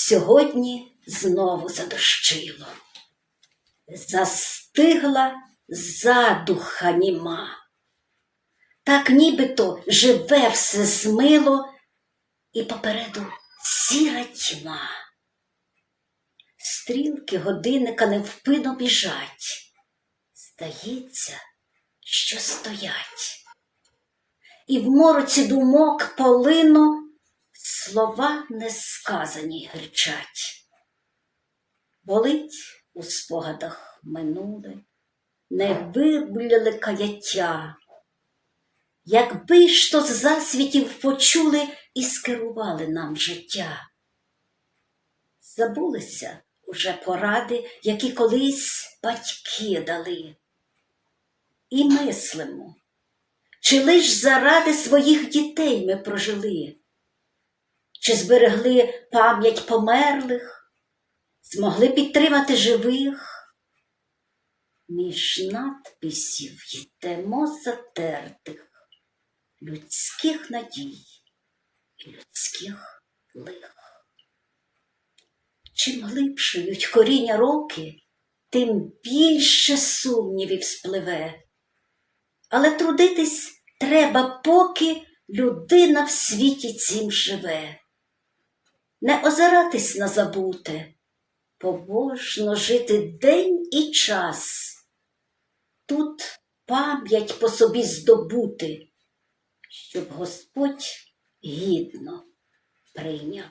Сьогодні знову задощило. Застигла задуха німа. Так нібито живе все змило, і попереду сіра тьма. Стрілки годинника невпинно біжать. Здається, що стоять. І в мороці думок полино слова несказані гричать. Болить у спогадах минуле, не вибляли каяття. Якби ж то з засвітів почули і скерували нам життя. Забулися уже поради, які колись батьки дали. І мислимо, чи лиш заради своїх дітей ми прожили, чи зберегли пам'ять померлих, змогли підтримати живих. Між надписів йдемо затертих людських надій і людських лих. Чим глибшують коріння роки, тим більше сумнівів спливе. Але трудитись треба, поки людина в світі цім живе. Не озиратись на забуте, побожно жити день і час. Тут пам'ять по собі здобути, щоб Господь гідно прийняв